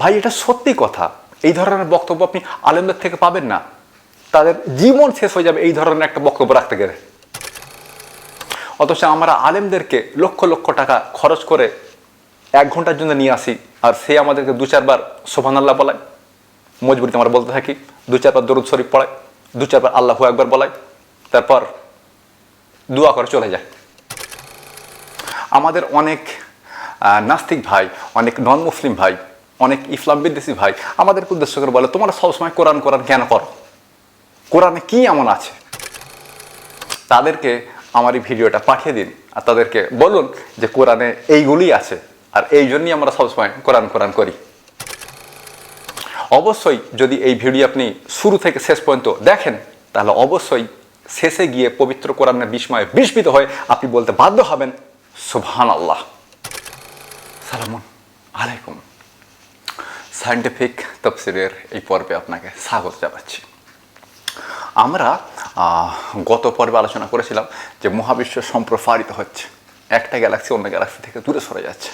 ভাই, এটা সত্যি কথা। এই ধরনের বক্তব্য আপনি আলেমদের থেকে পাবেন না। তাদের জীবন শেষ হয়ে যাবে এই ধরনের একটা বক্তব্য রাখতে গেলে। অথচ আমরা আলেমদেরকে লক্ষ লক্ষ টাকা খরচ করে এক ঘণ্টার জন্য নিয়ে আসি, আর সে আমাদেরকে দু চারবার সোভান আল্লাহ বলায়, মজবুরিতে আমরা বলতে থাকি, দু চারবার দরুদ শরীফ পড়ায়, দু চারবার আল্লাহু একবার বলায়, তারপর দোয়া করে চলে যায়। আমাদের অনেক নাস্তিক ভাই, অনেক নন মুসলিম ভাই অনেক ইসলাম বিদ্বেষী ভাই। আমাদেরকে উদ্দেশ্য করে বলে, তোমরা সবসময় কোরআন কোরআন কেন করো? কোরআনে কি এমন আছে? তাদেরকে আমার এই ভিডিওটা পাঠিয়ে দিন আর তাদেরকে বলুন যে কোরআনে এইগুলি আছে আর এই জন্যই আমরা সবসময় কোরআন কোরআন করি। অবশ্যই যদি এই ভিডিও আপনি শুরু থেকে শেষ পর্যন্ত দেখেন, তাহলে অবশ্যই শেষে গিয়ে পবিত্র কোরআনের বিস্ময়ে বিস্মিত হয়ে আপনি বলতে বাধ্য হবেন সুবহান আল্লাহ সালামুন আলাইকুম। সায়েন্টিফিক তফসিরের এই পর্বে আপনাকে স্বাগত জানাচ্ছি। আমরা গত পর্বে আলোচনা করেছিলাম যে মহাবিশ্ব সম্প্রসারিত হচ্ছে। একটা গ্যালাক্সি অন্য গ্যালাক্সি থেকে দূরে সরে যাচ্ছে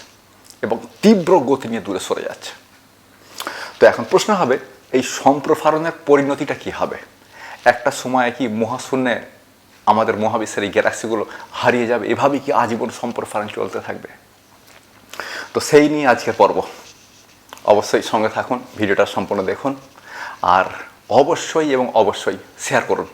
এবং তীব্র গতি নিয়ে দূরে সরে যাচ্ছে। তো এখন প্রশ্ন হবে, এই সম্প্রসারণের পরিণতিটা কি হবে? একটা সময় কি মহাশূন্যে আমাদের মহাবিশ্বের এই গ্যালাক্সিগুলো হারিয়ে যাবে? এভাবেই কি আজীবন সম্প্রসারণ চলতে থাকবে? তো সেই নিয়ে আজকের পর্ব। অবশ্যই সঙ্গে থাকুন, ভিডিওটা সম্পূর্ণ দেখুন আর অবশ্যই এবং অবশ্যই শেয়ার করুন।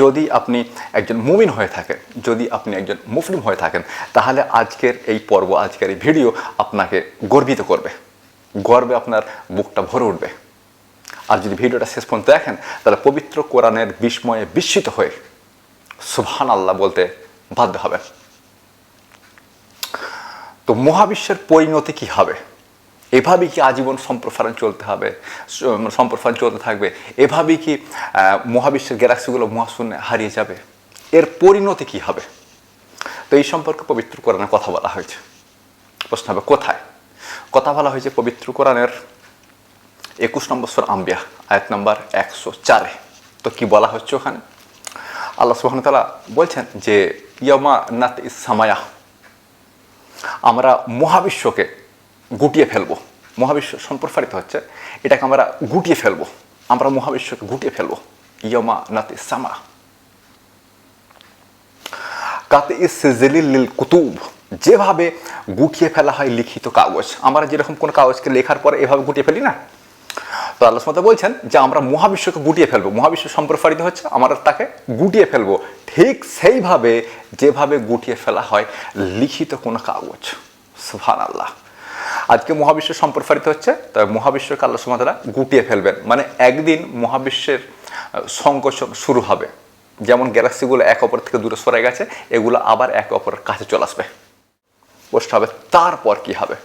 যদি আপনি একজন মুমিন হয়ে থাকেন, যদি আপনি একজন মুসলিম হয়ে থাকেন, তাহলে আজকের এই পর্ব, আজকের এই ভিডিও আপনাকে গর্বিত করবে। গর্বে আপনার বুকটা ভরে উঠবে। আর যদি ভিডিওটা শেষ পর্যন্ত দেখেন, তাহলে পবিত্র কোরআনের বিস্ময়ে বিস্মিত হয়ে সুবহান আল্লাহ বলতে বাধ্য হবেন। তো মহাবিশ্বের পরিণতি কি হবে? এভাবেই কি আজীবন সম্প্রসারণ চলতে হবে? সম্প্রসারণ চলতে থাকবে? এভাবেই কি মহাবিশ্বের গ্যালাক্সিগুলো মহাশূন্যে হারিয়ে যাবে? এর পরিণতি কি হবে? তো এই সম্পর্কে পবিত্র কোরআনে কথা বলা হয়েছে। প্রশ্ন হবে, কোথায়? কথা বলা হয়েছে পবিত্র কোরআনের একুশ নম্বর সর আম্বিয়া, আয়াত নম্বর একশো চারে। তো কি বলা হচ্ছে ওখানে? আল্লাহ সুহামতাল্লাহ বলছেন যে ইয়মা নাত ইসামায়া আমরা মহাবিশ্বকে গুটিয়ে ফেলব। মহাবিশ্ব সম্প্রসারিত হচ্ছে, এটাকে আমরা গুটিয়ে ফেলব। আমরা মহাবিশ্বকে গুটিয়ে ফেলব। ইয়মা নাতি সামা। কাতে ইসলিল কুতুব। যেভাবে গুটিয়ে ফেলা হয় লিখিত কাগজ। আমরা যেরকম কোনো কাগজকে লেখার পরে এভাবে গুটিয়ে ফেলি না? তো আল্লাহ সুমতা বলছেন যে আমরা মহাবিশ্বকে গুটিয়ে ফেলব। মহাবিশ্ব সম্প্রসারিত হচ্ছে, আমরা তাকে গুটিয়ে ফেলব। ঠিক সেইভাবে, যেভাবে গুটিয়ে ফেলা হয় লিখিত কোনো কাগজ। সুফান আল্লাহ আজকে মহাবিশ্ব সম্প্রসারিত হচ্ছে তবে মহাবিশ্বকে আল্লাহ সুমতলা গুটিয়ে ফেলবেন। মানে একদিন মহাবিশ্বের সংকোচন শুরু হবে। যেমন গ্যালাক্সিগুলো এক অপর থেকে দূরে সরে গেছে, এগুলো আবার একে অপরের কাছে চলে আসবে। প্রশ্ন হবে, তারপর কি হবে?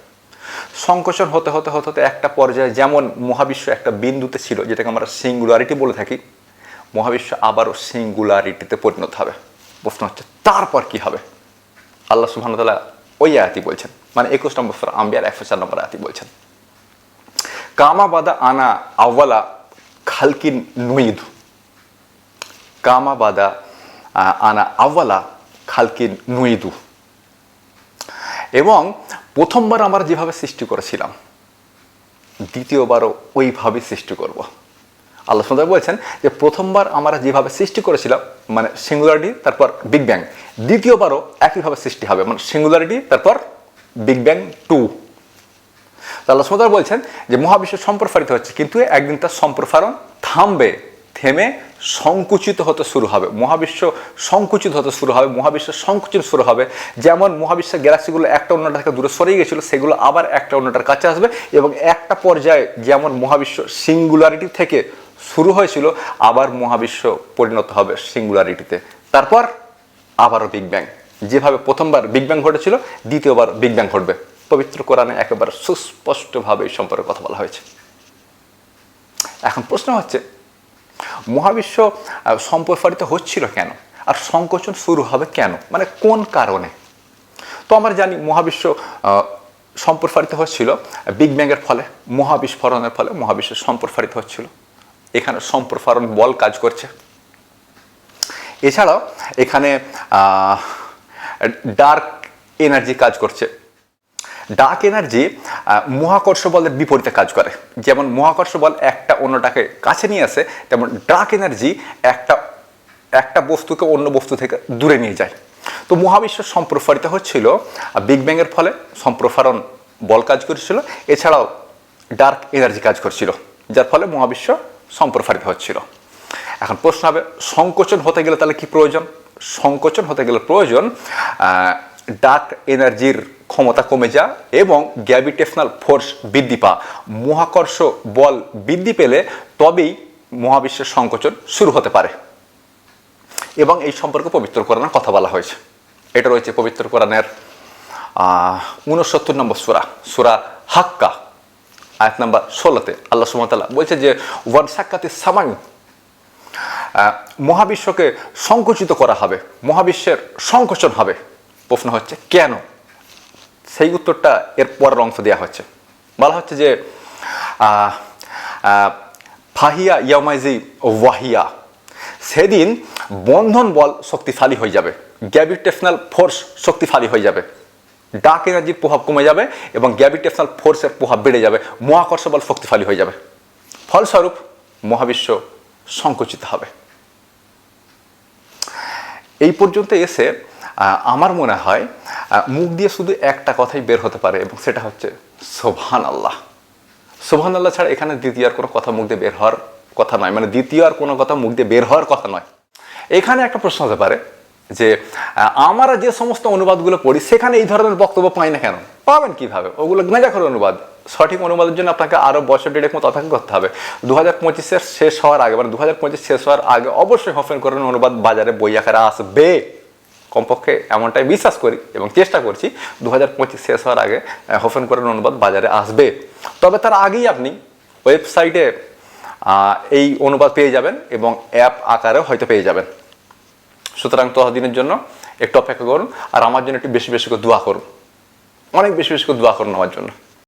সংকোচন হতে হতে হতে হতে একটা পর্যায়ে যেমন মহাবিশ্ব একটা বিন্দুতে ছিল, যেটাকে আমরা সিঙ্গুলারিটি বলে থাকি, মহাবিশ্ব আবারও সিঙ্গুলারিটিতে পরিণত হবে। প্রশ্ন হচ্ছে, তারপর কি হবে? আল্লাহ সুবহানাহু ওই আয়াতি বলছেন। মানে একুশ নম্বর সুরা আম্বিয়ার একশো চার নম্বর আয়াতি বলছেন। কামাবাদা আনা আওয়ালা খালকিন নুইদ। কামাবাদা আনা আওয়ালা খালকিন নুইদু। এবং প্রথমবার আমরা যেভাবে সৃষ্টি করেছিলাম, দ্বিতীয়বারও ওইভাবে সৃষ্টি করব। আল্লাহ বলছেন যে প্রথমবার আমরা যেভাবে সৃষ্টি করেছিলাম মানে সিঙ্গুলারিটি তারপর বিগ ব্যাং দ্বিতীয়বারও একইভাবে সৃষ্টি হবে মানে সিঙ্গুলারিটি তারপর বিগ ব্যাং টু আল্লাহ সুন্দর বলছেন যে মহাবিশ্ব সম্প্রসারিত হচ্ছে, কিন্তু একদিন তার সম্প্রসারণ থামবে, থেমে সংকুচিত হতে শুরু হবে। মহাবিশ্ব সংকুচিত হতে শুরু হবে, মহাবিশ্ব সংকুচিত শুরু হবে। যেমন মহাবিশ্বের গ্যালাক্সিগুলো একটা অন্যটা থেকে দূরে সরে গেছিল, সেগুলো আবার একটা অন্যটার কাছে আসবে এবং একটা পর্যায়ে যেমন মহাবিশ্ব সিঙ্গুলারিটি থেকে শুরু হয়েছিল, আবার মহাবিশ্ব পরিণত হবে সিঙ্গুলারিটিতে তারপর আবারও বিগ ব্যাং যেভাবে প্রথমবার বিগ ব্যাং ঘটেছিল, দ্বিতীয়বার বিগ ব্যাং ঘটবে। পবিত্র কোরআনে একেবারে সুস্পষ্টভাবে এই সম্পর্কে কথা বলা হয়েছে। এখন প্রশ্ন হচ্ছে, মহাবিশ্ব সম্প্রসারিত হচ্ছিল কেন? আর সংকোচন শুরু হবে কেন? মানে কোন কারণে? তো আমরা জানি মহাবিশ্ব সম্প্রসারিত হচ্ছিল বিগ ব্যাংয়ের ফলে, মহাবিস্ফোরণের ফলে মহাবিশ্ব সম্প্রসারিত হচ্ছিল। এখানে সম্প্রসারণ বল কাজ করছে। এছাড়াও এখানে ডার্ক এনার্জি কাজ করছে। ডার্ক এনার্জি মহাকর্ষ বলের বিপরীতে কাজ করে। যেমন মহাকর্ষ বল একটা অন্যটাকে কাছে নিয়ে আসে, তেমন ডার্ক এনার্জি একটা একটা বস্তুকে অন্য বস্তু থেকে দূরে নিয়ে যায়। তো মহাবিশ্ব সম্প্রসারিত হচ্ছিল বিগ ব্যাংয়ের ফলে সম্প্রসারণ বল কাজ করেছিল। এছাড়াও ডার্ক এনার্জি কাজ করছিল, যার ফলে মহাবিশ্ব সম্প্রসারিত হচ্ছিল। এখন প্রশ্ন হবে, সংকোচন হতে গেলে তাহলে কি প্রয়োজন? সংকোচন হতে গেলে প্রয়োজন ডার্ক এনার্জির ক্ষমতা কমে যা এবং গ্র্যাভিটেশনাল ফোর্স বৃদ্ধি পা মহাকর্ষ বল বৃদ্ধি পেলে তবেই মহাবিশ্বের সংকোচন শুরু হতে পারে। এবং এই সম্পর্কে পবিত্র কোরআনের কথা বলা হয়েছে। এটা রয়েছে পবিত্র কোরআনের উনসত্তর নম্বর সুরা সুরা হাক্কা। আয়াত নাম্বার ষোলোতে আল্লাহ সুমতাল্লাহ বলছে যে, ওয়ান সাক্ষাতে সামান্য মহাবিশ্বকে সংকুচিত করা হবে, মহাবিশ্বের সংকোচন হবে। প্রশ্ন হচ্ছে, কেন? সেই উত্তরটা এর পরের অংশ দেওয়া হচ্ছে। বলা হচ্ছে যে ফাহিয়া ইয়ামাইজি ওয়াহিয়া, সেদিন বন্ধন বল শক্তিশালী হয়ে যাবে, গ্র্যাভিটেশনাল ফোর্স শক্তিশালী হয়ে যাবে। ডাক এনার্জির প্রভাব কমে যাবে এবং গ্র্যাভিটেশনাল ফোর্সের প্রভাব বেড়ে যাবে মহাকর্ষ বল শক্তিশালী হয়ে যাবে। ফলস্বরূপ মহাবিশ্ব সংকুচিত হবে। এই পর্যন্ত এসে আমার মনে হয় মুখ দিয়ে শুধু একটা কথাই বের হতে পারে এবং সেটা হচ্ছে সোভান আল্লাহ সোভান আল্লাহ ছাড়া এখানে দ্বিতীয় আর কোনো কথা মুখ দিয়ে বের হওয়ার কথা নয়। মানে দ্বিতীয় আর কোনো কথা মুখ দিয়ে বের হওয়ার কথা নয়। এখানে একটা প্রশ্ন হতে পারে যে আমরা যে সমস্ত অনুবাদগুলো পড়ি, সেখানে এই ধরনের বক্তব্য পাই না কেন? পাবেন কীভাবে? ওগুলো মেজাখর অনুবাদ। সঠিক অনুবাদের জন্য আপনাকে আরও বছর ডেড়েক মতো অপেক্ষা করতে হবে। দু হাজার পঁচিশের শেষ হওয়ার আগে মানে দু হাজার পঁচিশ শেষ হওয়ার আগে অবশ্যই হফেন করেন অনুবাদ বাজারে বই আকারে আসবে। কমপক্ষে এমনটাই বিশ্বাস করি এবং চেষ্টা করছি দু হাজার পঁচিশ শেষ হওয়ার আগে হফেন করেন অনুবাদ বাজারে আসবে। তবে তার আগেই আপনি ওয়েবসাইটে এই অনুবাদ পেয়ে যাবেন এবং অ্যাপ আকারেও হয়তো পেয়ে যাবেন। সুতরাং ততদিনের জন্য একটু অপেক্ষা করুন আর আমার জন্য একটু বেশি বেশি করে দোয়া করুন। অনেক বেশি বেশি করে দোয়া করুন আমার জন্য।